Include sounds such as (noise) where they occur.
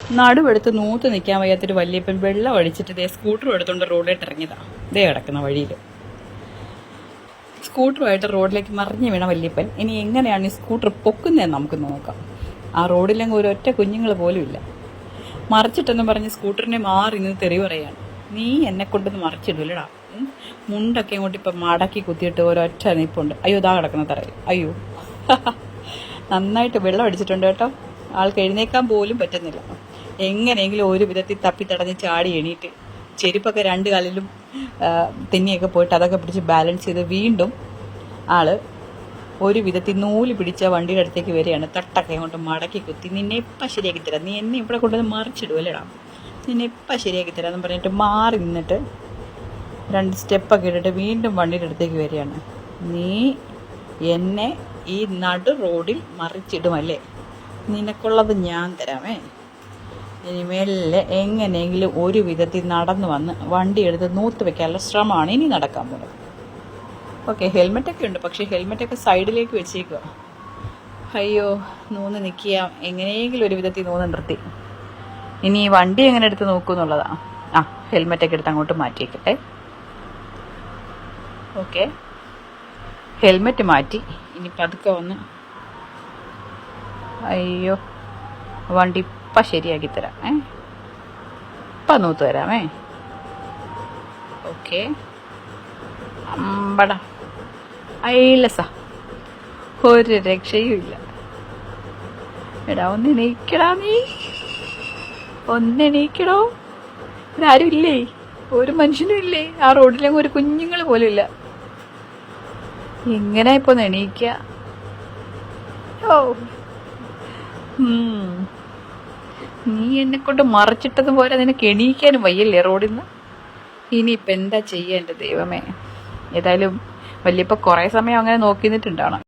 നടുവെടുത്ത് നൂത്ത് നിൽക്കാൻ വയ്യാത്തൊരു വല്യപ്പൻ വെള്ളം അടിച്ചിട്ട് ഇതേ സ്കൂട്ടറും എടുത്തുകൊണ്ട് റോഡിലേക്ക് ഇറങ്ങിയതാ. ഇതേ കിടക്കുന്ന വഴിയിൽ സ്കൂട്ടറുമായിട്ട് റോഡിലേക്ക് മറിഞ്ഞു വീണ വല്യപ്പൻ ഇനി എങ്ങനെയാണ് ഈ സ്കൂട്ടർ പൊക്കുന്നതെന്ന് നമുക്ക് നോക്കാം. ആ റോഡിലെങ്കിൽ ഒരൊറ്റ കുഞ്ഞുങ്ങൾ പോലും ഇല്ല. മറിച്ചിട്ടെന്ന് പറഞ്ഞ് സ്കൂട്ടറിനെ മാറി നിന്ന് തെറി പറയാണ് നീ എന്നെ കൊണ്ടൊന്ന് മറിച്ചിടില്ലടാ മുണ്ടൊക്കെ ഇങ്ങോട്ട് ഇപ്പം മടക്കി കുത്തിയിട്ട് ഒരൊറ്റ നിപ്പുണ്ട്. അയ്യോ ഇതാ കിടക്കുന്ന തറയിൽ. അയ്യോ. (laughs) നന്നായിട്ട് വെള്ളം അടിച്ചിട്ടുണ്ട് കേട്ടോ. ആൾക്ക് എഴുന്നേക്കാൻ പോലും പറ്റുന്നില്ല. എങ്ങനെയെങ്കിലും ഒരു വിധത്തിൽ തപ്പിത്തടഞ്ഞ് ചാടി എണീറ്റ് ചെരുപ്പൊക്കെ രണ്ട് കാലിലും തെന്നിയൊക്കെ പോയിട്ട് അതൊക്കെ പിടിച്ച് ബാലൻസ് ചെയ്ത് വീണ്ടും ആൾ ഒരു വിധത്തിൽ നൂൽ പിടിച്ച വണ്ടിയുടെ അടുത്തേക്ക് വരികയാണ്. തട്ടൊക്കെ കൊണ്ട് മടക്കി കുത്തി. നിന്നെ ഇപ്പം ശരിയാക്കി തരാം. നീ എന്നെ ഇവിടെ കൊണ്ടുവന്ന് മറിച്ചിടുമല്ലേടാ നിന്നെ ഇപ്പം ശരിയാക്കി തരാം എന്ന് പറഞ്ഞിട്ട് മാറി നിന്നിട്ട് രണ്ട് സ്റ്റെപ്പൊക്കെ ഇട്ടിട്ട് വീണ്ടും വണ്ടിയുടെ അടുത്തേക്ക് വരികയാണ്. നീ എന്നെ ഈ നടു റോഡിൽ മറിച്ചിടുമല്ലേ നിനക്കുള്ളത് ഞാൻ തരാമേ. ഇനി മെല്ലെ എങ്ങനെയെങ്കിലും ഒരു വിധത്തിൽ നടന്നു വന്ന് വണ്ടി എടുത്ത് നൂത്ത് വെക്കാനുള്ള ശ്രമമാണ് ഇനി നടക്കാൻ പോകുന്നത്. ഓക്കെ ഹെൽമെറ്റൊക്കെ ഉണ്ട്. പക്ഷേ ഹെൽമെറ്റൊക്കെ സൈഡിലേക്ക് വെച്ചേക്കുക അയ്യോ നൂന്ന് നിൽക്കുക എങ്ങനെയെങ്കിലും ഒരു വിധത്തിൽ നൂന്ന് നിർത്തി. ഇനി ഈ വണ്ടി എങ്ങനെ എടുത്ത് നോക്കുന്നുള്ളതാ ആ ഹെൽമെറ്റൊക്കെ എടുത്ത് അങ്ങോട്ട് മാറ്റിയേക്കട്ടെ. ഓക്കെ. ഹെൽമെറ്റ് മാറ്റി. ഇനി പതുക്കെ വന്ന്. അയ്യോ വണ്ടി ഇപ്പം ശരിയാക്കി തരാം ഏ? അപ്പം നൂത്ത് തരാമേ ഓക്കെ. അമ്പട. ഐലസ ഒരു രക്ഷയും ഇല്ല. എടാ ഒന്ന് എണീക്കടാ നീ. ഒന്ന് എണീക്കടോ. ഇവരാരും ഇല്ലേ? ഒരു മനുഷ്യനും ഇല്ലേ? ആ റോഡിലെങ്ങും ഒരു കുഞ്ഞുങ്ങൾ പോലും ഇല്ല. എങ്ങനെ ഇപ്പൊ എണീക്ക? ഓ. നീ എന്നെ കൊണ്ട് മറിച്ചിട്ടത് പോലെ നിനക്ക് എണീക്കാനും വയ്യല്ലേ റോഡിൽ നിന്ന് ഇനിയിപ്പോൾ എന്താ ദൈവമേ? ഏതായാലും വലിയപ്പോൾ കുറേ സമയം അങ്ങനെ നോക്കി നിന്നിട്ടുണ്ടാവണം